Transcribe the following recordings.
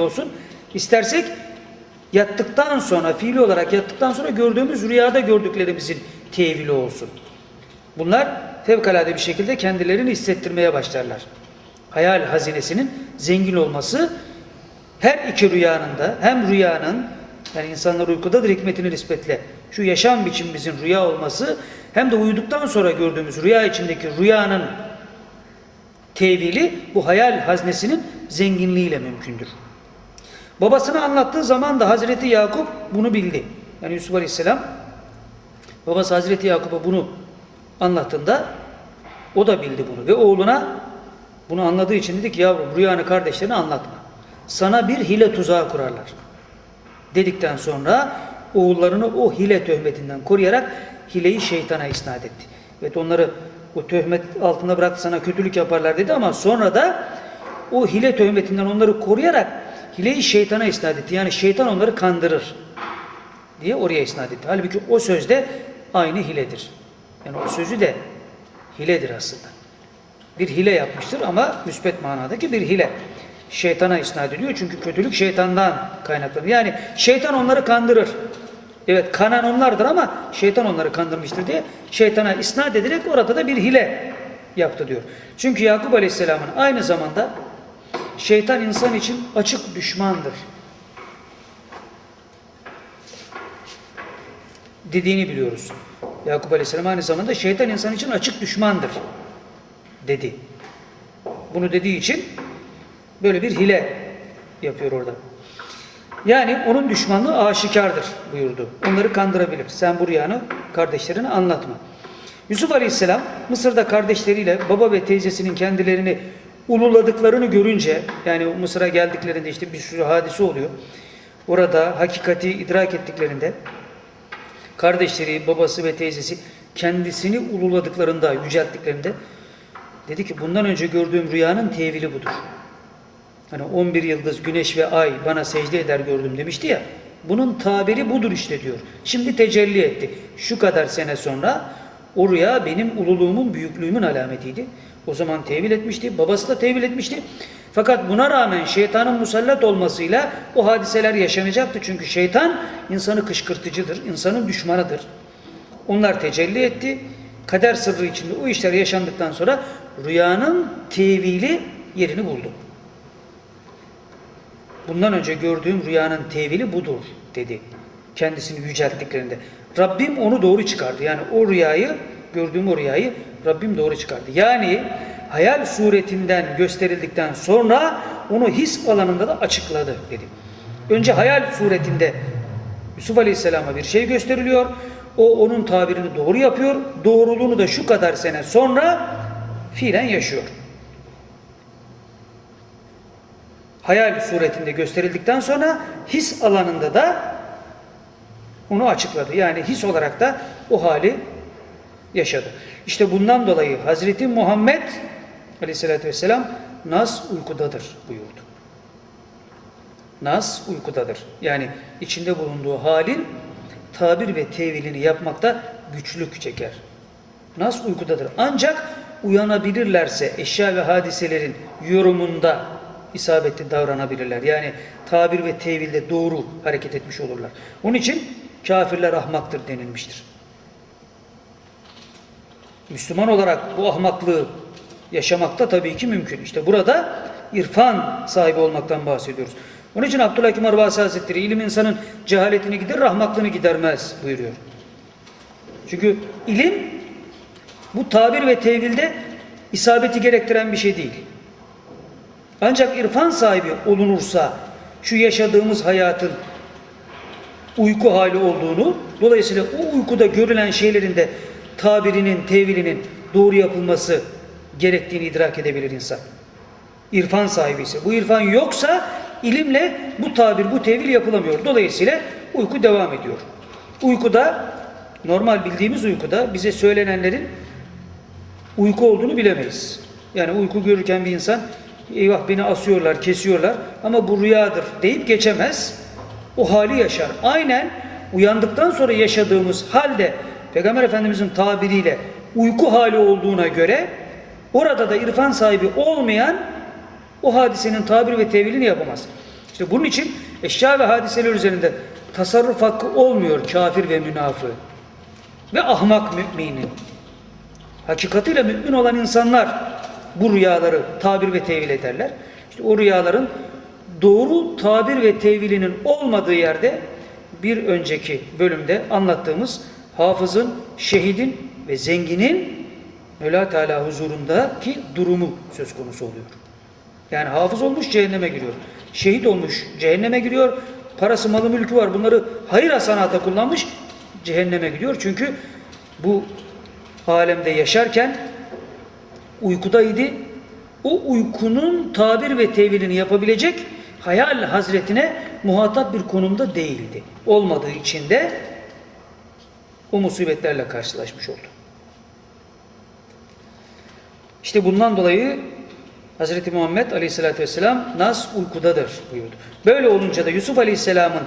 olsun. İstersek yattıktan sonra, fiili olarak yattıktan sonra gördüğümüz rüyada gördüklerimizin tevili olsun. Bunlar fevkalade bir şekilde kendilerini hissettirmeye başlarlar. Hayal hazinesinin zengin olması her iki rüyanın da hem rüyanın yani insanlar uykudadır hikmetini nispetle şu yaşam biçimimizin rüya olması hem de uyuduktan sonra gördüğümüz rüya içindeki rüyanın tevili bu hayal haznesinin zenginliğiyle mümkündür. Babasına anlattığı zaman da Hazreti Yakup bunu bildi. Yani Yusuf Aleyhisselam babası Hazreti Yakup'a bunu anlattığında o da bildi bunu ve oğluna bunu anladığı için dedi ki yavrum rüyanı kardeşlerine anlatma. Sana bir hile tuzağı kurarlar. Dedikten sonra oğullarını o hile töhmetinden koruyarak hileyi şeytana isnat etti. Evet onları o töhmet altında bıraktı sana kötülük yaparlar dedi ama sonra da o hile töhmetinden onları koruyarak hileyi şeytana isnat etti. Yani şeytan onları kandırır diye oraya isnat etti. Halbuki o sözde aynı hiledir. Yani o sözü de hiledir aslında. Bir hile yapmıştır ama müspet manadaki bir hile. Şeytana isnat ediyor çünkü kötülük şeytandan kaynaklanır. Yani şeytan onları kandırır. Evet kanan onlardır ama şeytan onları kandırmıştır diye şeytana isnat ederek orada da bir hile yaptı diyor. Çünkü Yakup Aleyhisselam'ın aynı zamanda şeytan insan için açık düşmandır. Dediğini biliyoruz. Yakup Aleyhisselam aynı zamanda şeytan insan için açık düşmandır dedi. Bunu dediği için böyle bir hile yapıyor orada. Yani onun düşmanlığı aşikardır buyurdu. Onları kandırabilir. Sen bu rüyanı kardeşlerine anlatma. Yusuf Aleyhisselam Mısır'da kardeşleriyle baba ve teyzesinin kendilerini ululadıklarını görünce yani Mısır'a geldiklerinde işte bir sürü hadise oluyor. Orada hakikati idrak ettiklerinde kardeşleri, babası ve teyzesi kendisini ululadıklarında, yücelttiklerinde dedi ki bundan önce gördüğüm rüyanın tevili budur. Hani 11 yıldız, güneş ve ay bana secde eder gördüm demişti ya. Bunun tabiri budur işte diyor. Şimdi tecelli etti. Şu kadar sene sonra o rüya benim ululuğumun, büyüklüğümün alametiydi. O zaman tevil etmişti. Babası da tevil etmişti. Fakat buna rağmen şeytanın musallat olmasıyla o hadiseler yaşanacaktı. Çünkü şeytan insanı kışkırtıcıdır, insanın düşmanıdır. Onlar tecelli etti. Kader sırrı içinde o işler yaşandıktan sonra rüyanın tevili yerini buldu. Bundan önce gördüğüm rüyanın tevili budur dedi. Kendisini yücelttiklerinde. Rabbim onu doğru çıkardı. Yani o rüyayı, gördüğüm o rüyayı Rabbim doğru çıkardı. Yani hayal suretinden gösterildikten sonra onu his alanında da açıkladı dedi. Önce hayal suretinde Yusuf Aleyhisselam'a bir şey gösteriliyor. O onun tabirini doğru yapıyor. Doğruluğunu da şu kadar sene sonra fiilen yaşıyor. Hayal suretinde gösterildikten sonra his alanında da onu açıkladı. Yani his olarak da o hali yaşadı. İşte bundan dolayı Hazreti Muhammed Aleyhisselatü Vesselam nas uykudadır buyurdu. Nas uykudadır. Yani içinde bulunduğu halin tabir ve tevilini yapmakta güçlük çeker. Nas uykudadır. Ancak uyanabilirlerse eşya ve hadiselerin yorumunda isabetli davranabilirler. Yani tabir ve tevilde doğru hareket etmiş olurlar. Onun için kafirler ahmaktır denilmiştir. Müslüman olarak bu ahmaklığı yaşamakta tabii ki mümkün. İşte burada irfan sahibi olmaktan bahsediyoruz. Onun için Abdülhakim Arbasi Hazretleri ilim insanın cehaletini giderir, ahmaklığını gidermez buyuruyor. Çünkü ilim bu tabir ve tevilde isabeti gerektiren bir şey değil. Ancak irfan sahibi olunursa şu yaşadığımız hayatın uyku hali olduğunu, dolayısıyla o uykuda görülen şeylerin de tabirinin, tevilinin doğru yapılması gerektiğini idrak edebilir insan. İrfan sahibi ise. Bu irfan yoksa ilimle bu tabir, bu tevil yapılamıyor. Dolayısıyla uyku devam ediyor. Uykuda, normal bildiğimiz uykuda bize söylenenlerin uyku olduğunu bilemeyiz. Yani uyku görürken bir insan eyvah beni asıyorlar, kesiyorlar ama bu rüyadır deyip geçemez. O hali yaşar. Aynen uyandıktan sonra yaşadığımız halde Peygamber Efendimizin tabiriyle uyku hali olduğuna göre orada da irfan sahibi olmayan o hadisenin tabir ve tevilini yapamaz. İşte bunun için eşya ve hadiseler üzerinde tasarruf hakkı olmuyor kafir ve münafığı ve ahmak müminin. Hakikatiyle mümin olan insanlar bu rüyaları tabir ve tevil ederler. İşte o rüyaların doğru tabir ve tevilinin olmadığı yerde bir önceki bölümde anlattığımız hafızın, şehidin ve zenginin Mevla Teala huzurundaki durumu söz konusu oluyor. Yani hafız olmuş cehenneme giriyor. Şehit olmuş cehenneme giriyor. Parası malı mülkü var. Bunları hayır hasanata kullanmış cehenneme gidiyor. Çünkü bu alemde yaşarken uykudaydı. O uykunun tabir ve tevilini yapabilecek hayal hazretine muhatap bir konumda değildi. Olmadığı için de o musibetlerle karşılaşmış oldu. İşte bundan dolayı Hz. Muhammed Aleyhisselatü Vesselam nas uykudadır buyurdu. Böyle olunca da Yusuf Aleyhisselam'ın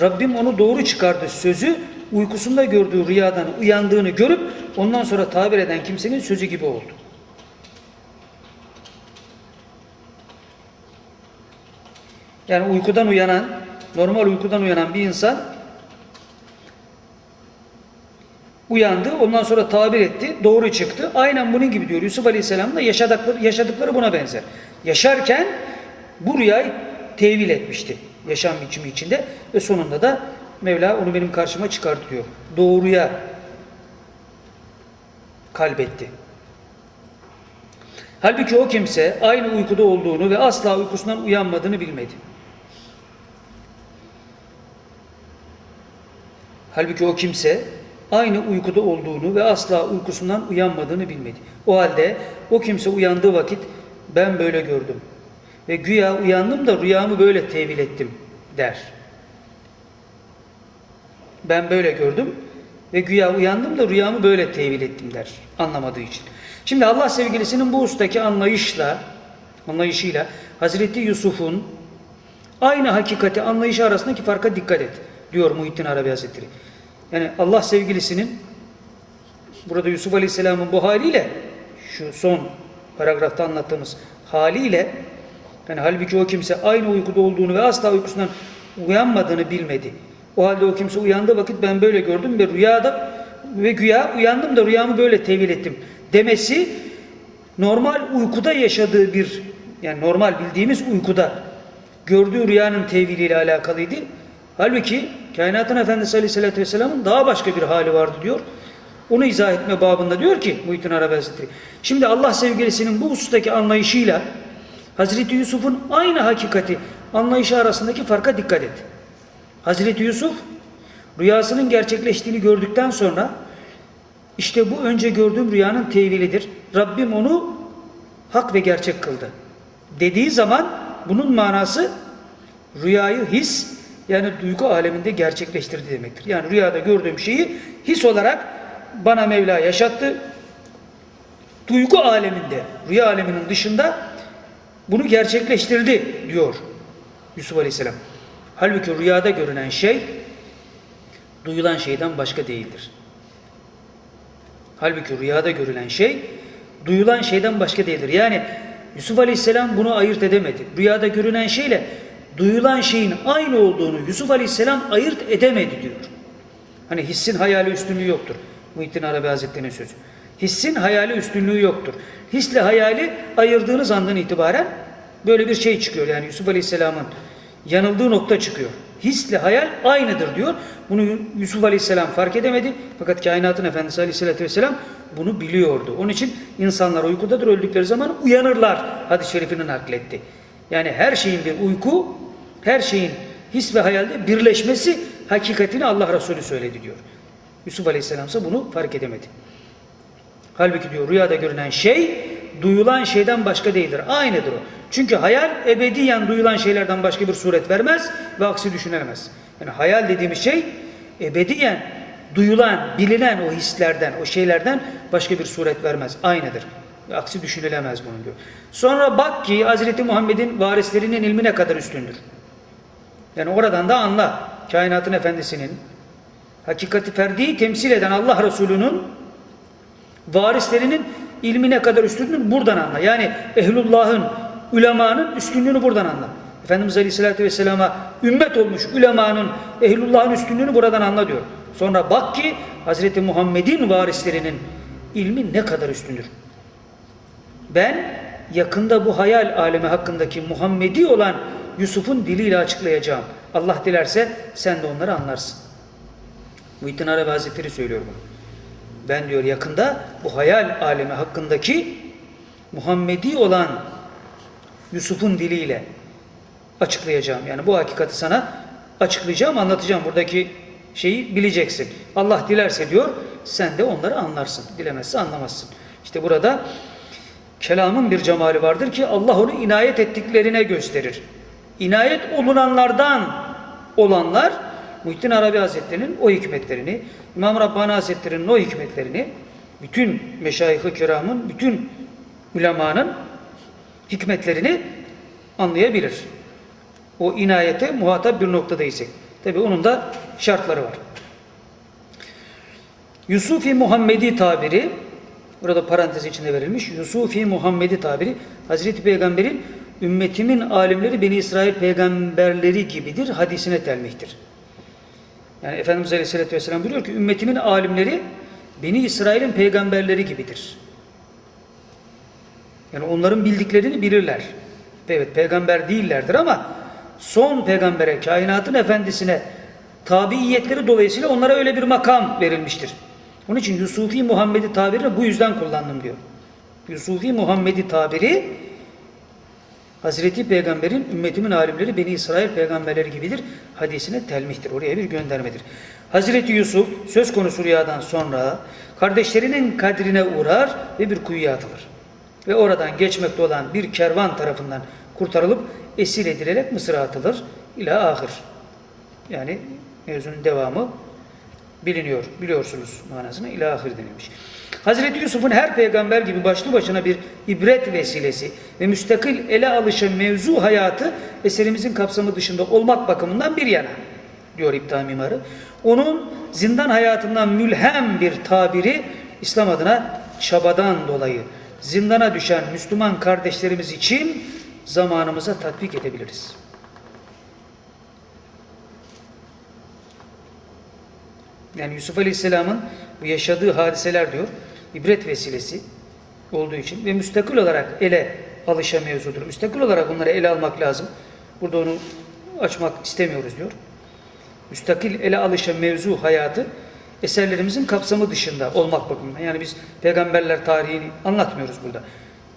Rabbim onu doğru çıkardı sözü uykusunda gördüğü rüyadan uyandığını görüp ondan sonra tabir eden kimsenin sözü gibi oldu. Yani uykudan uyanan, normal uykudan uyanan bir insan uyandı, ondan sonra tabir etti, doğru çıktı. Aynen bunun gibi diyor Yusuf Aleyhisselam da yaşadıkları, yaşadıkları buna benzer. Yaşarken bu rüyayı tevil etmişti yaşam biçimi içinde ve sonunda da Mevla onu benim karşıma çıkardı diyor. Doğruya kalbetti. Halbuki o kimse aynı uykuda olduğunu ve asla uykusundan uyanmadığını bilmedi. Halbuki o kimse aynı uykuda olduğunu ve asla uykusundan uyanmadığını bilmedi. O halde o kimse uyandığı vakit ben böyle gördüm ve güya uyandım da rüyamı böyle tevil ettim der. Ben böyle gördüm ve güya uyandım da rüyamı böyle tevil ettim der anlamadığı için. Şimdi Allah sevgilisinin bu ustaki anlayışla anlayışıyla Hazreti Yusuf'un aynı hakikati anlayışı arasındaki farka dikkat et diyor Muhittin Arabi Hazretleri. Yani Allah sevgilisinin burada Yusuf Aleyhisselam'ın bu haliyle şu son paragrafta anlattığımız haliyle yani halbuki o kimse aynı uykuda olduğunu ve asla uykusundan uyanmadığını bilmedi. O halde o kimse uyandığı vakit ben böyle gördüm ve rüyada ve güya uyandım da rüyamı böyle tevil ettim demesi normal uykuda yaşadığı bir yani normal bildiğimiz uykuda gördüğü rüyanın teviliyle alakalıydı. Halbuki kainatın efendisi aleyhissalatü vesselamın daha başka bir hali vardı diyor. Onu izah etme babında diyor ki Muhittin Arabi Hazretleri. Şimdi Allah sevgilisinin bu husustaki anlayışıyla Hazreti Yusuf'un aynı hakikati anlayışı arasındaki farka dikkat et. Hazreti Yusuf rüyasının gerçekleştiğini gördükten sonra işte bu önce gördüğüm rüyanın tevilidir. Rabbim onu hak ve gerçek kıldı. Dediği zaman bunun manası rüyayı his yani duygu aleminde gerçekleştirdi demektir. Yani rüyada gördüğüm şeyi his olarak bana Mevla yaşattı. Duygu aleminde, rüya aleminin dışında bunu gerçekleştirdi diyor Yusuf Aleyhisselam. Halbuki rüyada görünen şey duyulan şeyden başka değildir. Halbuki rüyada görülen şey duyulan şeyden başka değildir. Yani Yusuf Aleyhisselam bunu ayırt edemedi. Rüyada görünen şeyle duyulan şeyin aynı olduğunu Yusuf Aleyhisselam ayırt edemedi diyor. Hani hissin hayali üstünlüğü yoktur. Muhittin Arabi Hazretleri'nin sözü. Hissin hayali üstünlüğü yoktur. Hisle hayali ayırdığınız andan itibaren böyle bir şey çıkıyor. Yani Yusuf Aleyhisselam'ın yanıldığı nokta çıkıyor. Hisle hayal aynıdır diyor. Bunu Yusuf Aleyhisselam fark edemedi. Fakat kainatın efendisi Aleyhisselatü Vesselam bunu biliyordu. Onun için insanlar uykudadır öldükleri zaman uyanırlar. Hadis-i şerifinin nakletti. Yani her şeyin bir uyku, her şeyin his ve hayalde birleşmesi hakikatini Allah Resulü söyledi diyor. Yusuf Aleyhisselam ise bunu fark edemedi. Halbuki diyor rüyada görünen şey duyulan şeyden başka değildir. Aynıdır o. Çünkü hayal ebediyen duyulan şeylerden başka bir suret vermez ve aksi düşünülemez. Yani hayal dediğimiz şey ebediyen duyulan, bilinen o hislerden, o şeylerden başka bir suret vermez. Aynıdır. Aksi düşünülemez bunun diyor. Sonra bak ki Hazreti Muhammed'in varislerinin ilmi ne kadar üstündür. Yani oradan da anla kainatın efendisinin hakikati ferdiyi temsil eden Allah Resulü'nün varislerinin ilmi ne kadar üstündür buradan anla. Yani ehlullahın, ulemanın üstünlüğünü buradan anla. Efendimiz Aleyhisselatü Vesselam'a ümmet olmuş ulemanın, ehlullahın üstünlüğünü buradan anla diyor. Sonra bak ki Hazreti Muhammed'in varislerinin ilmi ne kadar üstündür. Ben yakında bu hayal alemi hakkındaki Muhammedi olan Yusuf'un diliyle açıklayacağım. Allah dilerse sen de onları anlarsın. Muhittin Arabi Hazretleri söylüyor bunu. Ben diyor yakında bu hayal alemi hakkındaki Muhammedi olan Yusuf'un diliyle açıklayacağım. Yani bu hakikati sana açıklayacağım, anlatacağım. Buradaki şeyi bileceksin. Allah dilerse diyor, sen de onları anlarsın. Dilemezse anlamazsın. İşte burada kelamın bir cemali vardır ki Allah onu inayet ettiklerine gösterir. İnayet olunanlardan olanlar Muhittin Arabi Hazretleri'nin o hikmetlerini, İmam Rabbani Hazretleri'nin o hikmetlerini, bütün meşayih-i kiramın, bütün ulemanın hikmetlerini anlayabilir. O inayete muhatap bir noktadaysek. Tabi onun da şartları var. Yusufi Muhammedi tabiri burada parantez içinde verilmiş. Yusufi Muhammedi tabiri Hazreti Peygamber'in ümmetimin alimleri Beni İsrail peygamberleri gibidir hadisine telmihtir. Yani Efendimiz Aleyhisselatü Vesselam buyuruyor ki ümmetimin alimleri Beni İsrail'in peygamberleri gibidir. Yani onların bildiklerini bilirler. Evet peygamber değillerdir ama son peygambere, kainatın efendisine tabiiyetleri dolayısıyla onlara öyle bir makam verilmiştir. Onun için Yusufi Muhammedi tabirini bu yüzden kullandım diyor. Yusufi Muhammedi tabiri Hazreti Peygamber'in ümmetimin alimleri Beni İsrail peygamberleri gibidir. Hadisine telmihtir. Oraya bir göndermedir. Hazreti Yusuf söz konusu rüyadan sonra kardeşlerinin kadrine uğrar ve bir kuyuya atılır. Ve oradan geçmekte olan bir kervan tarafından kurtarılıp esir edilerek Mısır'a atılır. İla ahir. Yani mevzunun devamı biliniyor. Biliyorsunuz manasına ila ahir denilmiş. Hazreti Yusuf'un her peygamber gibi başlı başına bir ibret vesilesi ve müstakil ele alışı mevzu hayatı eserimizin kapsamı dışında olmak bakımından bir yana diyor İbtihal Mimarı. Onun zindan hayatından mülhem bir tabiri İslam adına çabadan dolayı zindana düşen Müslüman kardeşlerimiz için zamanımıza tatbik edebiliriz. Yani Yusuf Aleyhisselam'ın bu yaşadığı hadiseler diyor, ibret vesilesi olduğu için ve müstakil olarak ele alışa mevzudur. Müstakil olarak bunları ele almak lazım. Burada onu açmak istemiyoruz diyor. Müstakil ele alışa mevzu hayatı eserlerimizin kapsamı dışında olmak bakımından. Yani biz peygamberler tarihini anlatmıyoruz burada.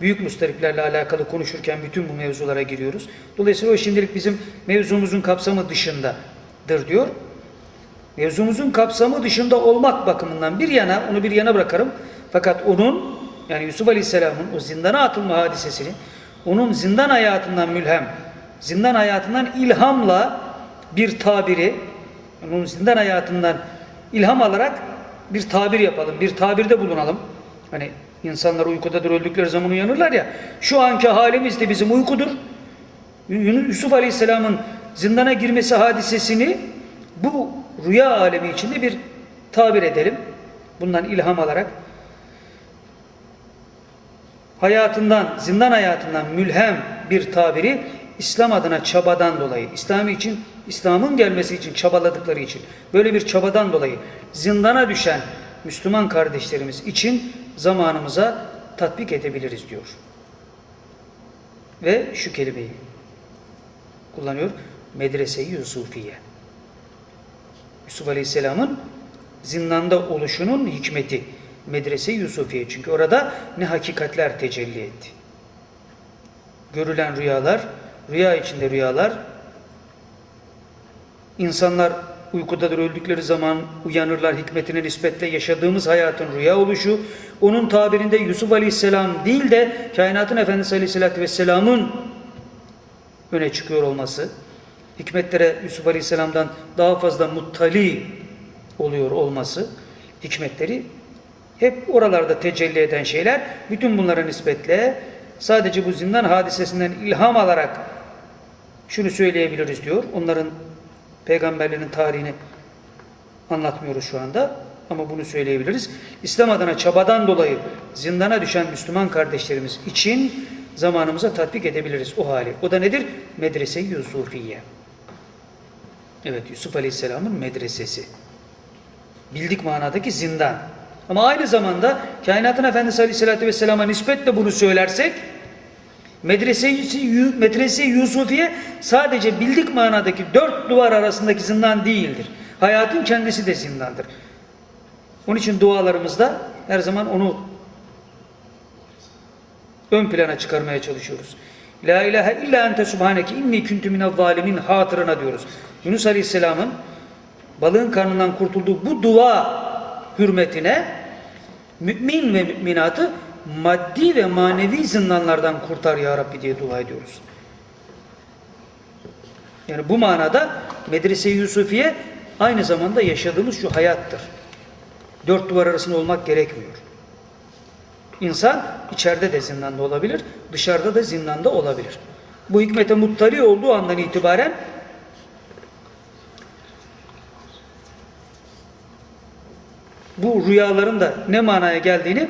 Büyük mustariplerle alakalı konuşurken bütün bu mevzulara giriyoruz. Dolayısıyla o şimdilik bizim mevzumuzun kapsamı dışındadır diyor. Mevzumuzun kapsamı dışında olmak bakımından bir yana, onu bir yana bırakarım. Fakat onun, yani Yusuf Aleyhisselam'ın o zindana atılma hadisesini, onun zindan hayatından mülhem, zindan hayatından ilhamla bir tabiri, onun zindan hayatından ilham alarak bir tabir yapalım, bir tabirde bulunalım. Hani insanlar uykudadır, öldükleri zaman uyanırlar ya, şu anki halimiz de bizim uykudur. Yusuf Aleyhisselam'ın zindana girmesi hadisesini bu rüya alemi içinde bir tabir edelim. Bundan ilham alarak hayatından, zindan hayatından mülhem bir tabiri İslam adına çabadan dolayı, İslam için, İslam'ın gelmesi için çabaladıkları için, böyle bir çabadan dolayı zindana düşen Müslüman kardeşlerimiz için zamanımıza tatbik edebiliriz diyor. Ve şu kelimeyi kullanıyor. Medrese-i Yusufiye. Yusuf Aleyhisselam'ın zindanda oluşunun hikmeti. Medrese Yusufiye. Çünkü orada ne hakikatler tecelli etti. Görülen rüyalar, rüya içinde rüyalar, insanlar uykudadır öldükleri zaman uyanırlar hikmetine nispetle yaşadığımız hayatın rüya oluşu, onun tabirinde Yusuf Aleyhisselam değil de kainatın Efendisi Aleyhisselatü Vesselam'ın öne çıkıyor olması, hikmetlere Yusuf Aleyhisselam'dan daha fazla muttali oluyor olması, hikmetleri hep oralarda tecelli eden şeyler. Bütün bunlara nispetle sadece bu zindan hadisesinden ilham alarak şunu söyleyebiliriz diyor. Onların peygamberlerin tarihini anlatmıyoruz şu anda ama bunu söyleyebiliriz. İslam adına çabadan dolayı zindana düşen Müslüman kardeşlerimiz için zamanımıza tatbik edebiliriz o hali. O da nedir? Medrese-i Yusufiye. Evet Yusuf Aleyhisselam'ın medresesi. Bildik manadaki zindan. Ama aynı zamanda kainatın Efendisi Aleyhisselatü Vesselam'a nispetle bunu söylersek medrese-i medrese Yusufiye sadece bildik manadaki dört duvar arasındaki zindan değildir. Hayatın kendisi de zindandır. Onun için dualarımızda her zaman onu ön plana çıkarmaya çalışıyoruz. La ilahe illa ente subhaneke inni kuntu minel zalimin hatırına diyoruz. Yunus Aleyhisselam'ın balığın karnından kurtulduğu bu dua hürmetine mümin ve müminatı maddi ve manevi zindanlardan kurtar ya Rabbi diye dua ediyoruz. Yani bu manada Medrese-i Yusufiye aynı zamanda yaşadığımız şu hayattır. Dört duvar arasında olmak gerekmiyor. İnsan içeride de zindanda olabilir, dışarıda da zindanda olabilir. Bu hikmete muttali olduğu andan itibaren bu rüyaların da ne manaya geldiğini